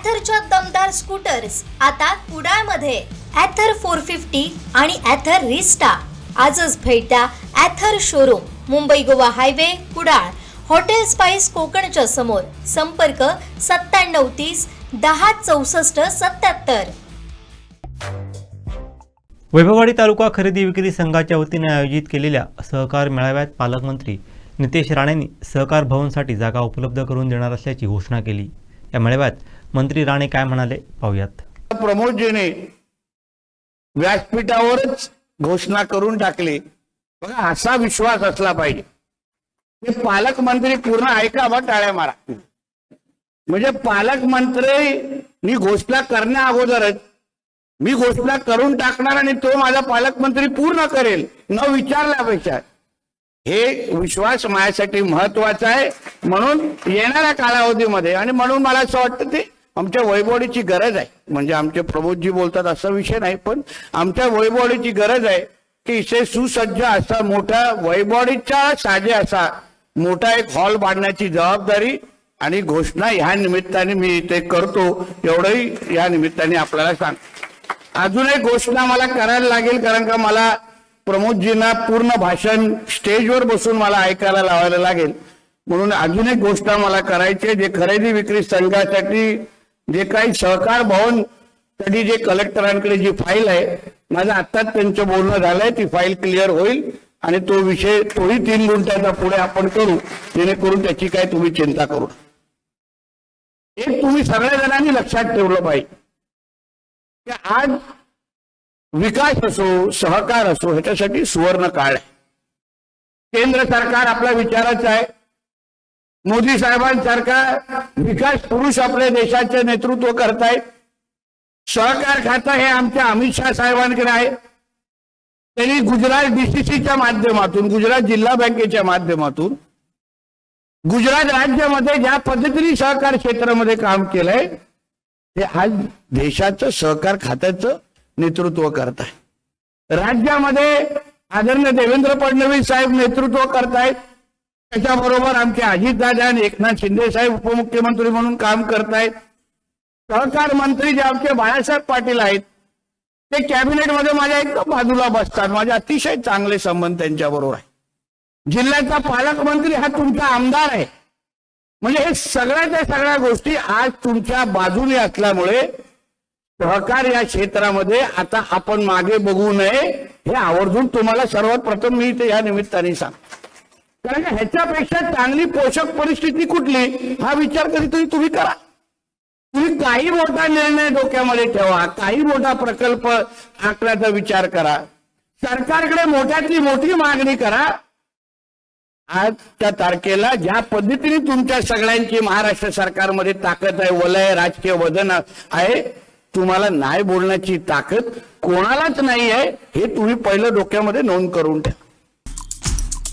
ॲथरच्या दमदार स्कूटर्स आता कुडाळमध्ये. ॲथर फोर फिफ्टी आणि ॲथर रिस्टा आजच भेट द्या Ather showroom Mumbai Goa highway Kudal. Hotel spice कोकणच्या समोर. संपर्क सत्त्याण्णव तीस दहा चौसष्ट सत्याहत्तर वैभववाडी तालुका खरेदी विक्री संघाच्या वतीने आयोजित केलेल्या सहकार मेळाव्यात पालकमंत्री नितेश राणेंनी सहकार भवनसाठी जागा उपलब्ध करून देणार असल्याची घोषणा केली. या मेळाव्यात मंत्री राणे काय म्हणाले पाहूयात. प्रमोदजीने व्यासपीठावरच घोषणा करून टाकली. बघा असा विश्वास असला पाहिजे. हे पालकमंत्री पूर्ण ऐका बा टाळ्या मारा. म्हणजे पालकमंत्री घोषणा करण्या अगोदरच मी घोषणा करून टाकणार आणि तो माझा पालकमंत्री पूर्ण करेल न विचारल्यापेक्षा. हे विश्वास माझ्यासाठी महत्त्वाचा आहे. म्हणून येणाऱ्या कालावधीमध्ये आणि म्हणून मला असं वाटतं ते आमच्या वैभवडीची गरज आहे. म्हणजे आमचे प्रबोधजी बोलतात असा विषय नाही पण आमच्या वैभवडीची गरज आहे की इथे सुसज्ज असा मोठा वैभवडीच्या साजे असा मोठा एक हॉल बांधण्याची जबाबदारी आणि घोषणा ह्या निमित्ताने मी इथे करतो. एवढंही या निमित्ताने आपल्याला सांग अजून एक घोषणा मला करायला लागेल कारण का मला प्रमोदजींना पूर्ण भाषण स्टेजवर बसून मला ऐकायला लावायला लागेल. म्हणून अजून एक गोष्ट मला करायची आहे जे खरेदी विक्री संघासाठी जे काही सहकार भवनसाठी जे कलेक्टरांकडे जी फाईल आहे माझं आत्ताच त्यांचं बोलणं झालंय ती फाईल क्लिअर होईल आणि तो विषय तोही तीन गुंठ्याचा पुढे आपण करू जेणेकरून त्याची काय तुम्ही चिंता करू एक तुम्ही सगळ्या जणांनी लक्षात ठेवलं पाहिजे. की आज विकास असो सहकार असो ह्याच्यासाठी सुवर्ण काळ आहे. केंद्र सरकार आपल्या विचाराचं आहे. मोदी साहेबांसारखा विकास पुरुष आपल्या देशाचे नेतृत्व करतायत सहकार खातं हे आमच्या अमित शहा साहेबांकडे आहे. त्यांनी गुजरात डीसीसीच्या माध्यमातून गुजरात जिल्हा बँकेच्या माध्यमातून गुजरात राज्यामध्ये ज्या पद्धतीने सहकार क्षेत्रामध्ये काम केलंय ते आज देशाचं सहकार खात्याचं नेतृत्व करताय. राज्यामध्ये आदरणीय देवेंद्र फडणवीस साहेब नेतृत्व करतायत. त्याच्याबरोबर आमचे अजितदादा आणि एकनाथ शिंदे साहेब उपमुख्यमंत्री म्हणून काम करतायत. सहकार मंत्री जे आमचे बाळासाहेब पाटील आहेत ते कॅबिनेटमध्ये माझ्या एकदम बाजूला बसतात. माझे अतिशय चांगले संबंध त्यांच्याबरोबर आहे जिल्ह्याचा पालकमंत्री हा तुमचा आमदार आहे. म्हणजे हे सगळ्याच्या सगळ्या गोष्टी आज तुमच्या बाजूने असल्यामुळे सहकार या क्षेत्रामध्ये आता आपण मागे बघू नये हे आवर्जून तुम्हाला सर्वात प्रथम मी इथे या निमित्ताने सांग. कारण का ह्याच्यापेक्षा चांगली पोषक परिस्थिती कुठली? हा विचार कधीतरी तुम्ही करा. तुम्ही काही मोठा निर्णय डोक्यामध्ये ठेवा काही मोठा प्रकल्प आखण्याचा विचार करा. सरकारकडे मोठ्यातली मोठी मागणी करा. आजच्या तारखेला ज्या पद्धतीने तुमच्या सगळ्यांची महाराष्ट्र सरकारमध्ये ताकद आहे वलय राजकीय वजन आहे तुम्हाला नाही बोलण्याची ताकद कोणालाच नाही आहे हे तुम्ही पहिलं डोक्यामध्ये नोंद करून ठेवा.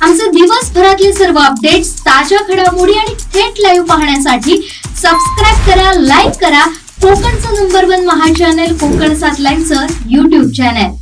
आमचे दिवसभरातले सर्व अपडेट्स ताज्या घडामोडी आणि थेट लाईव्ह पाहण्यासाठी सबस्क्राईब करा लाईक करा. कोकणचं नंबर वन महा चॅनल कोकण सात लाईव्हचं युट्यूब चॅनल